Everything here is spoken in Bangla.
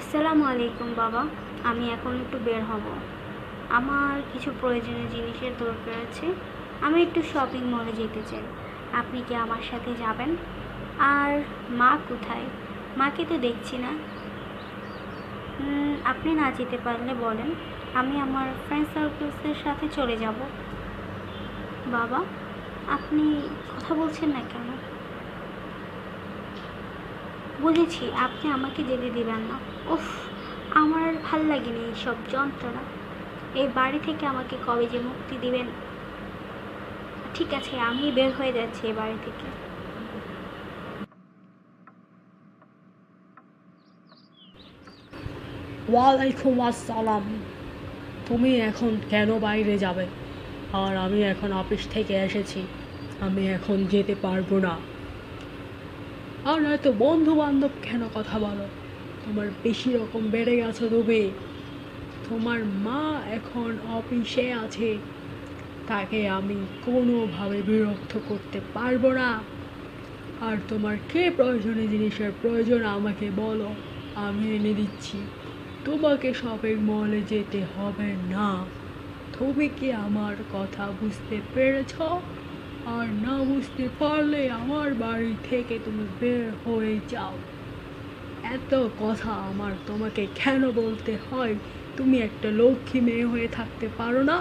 আসসালামু আলাইকুম, বাবা। আমি এখন একটু বের হব। আমার কিছু প্রয়োজনীয় জিনিসের দরকার আছে। আমি একটু শপিং মলে যেতে চাই। আপনি কি আমার সাথে যাবেন? আর মা কোথায়? মাকে তো দেখছি না। আপনি না যেতে পারলে বলেন। আমি আমার ফ্রেন্ড সার্কেলসের সাথে চলে যাব। বাবা, আপনি কথা বলছেন না কেন? বুঝেছি, আপনি আমাকে যেতে দিবেন না। উফ, আমার আর ভালো লাগেনি এইসব যন্ত্রণা। এই বাড়ি থেকে আমাকে কবে যে মুক্তি দিবেন? ঠিক আছে, আমি বের হয়ে যাচ্ছি এই বাড়ি থেকে। ওয়ালাইকুম আসসালাম। তুমি এখন কেন বাইরে যাবে? আর আমি এখন অফিস থেকে এসেছি। আমি এখন যেতে পারব না। আর নয়তো বন্ধু বান্ধব কেন কথা বলো? তোমার বেশি রকম বেড়ে গেছো তুমি তোমার মা এখন অফিসে আছে। তাকে আমি কোনোভাবে বিরক্ত করতে পারব না। আর তোমার কে প্রয়োজনীয় জিনিসের প্রয়োজন আমাকে বলো। আমি এনে দিচ্ছি। তোমাকে শপিং মলে যেতে হবে না। তুমি কি আমার কথা বুঝতে পেরেছ? আর না বুঝতে পারলে আমার বাড়ি থেকে তুমি বের হয়ে যাও। এত কথা আমার তোমাকে কেন বলতে হয়? তুমি একটা লক্ষ্মী মেয়ে হয়ে থাকতে পারো না?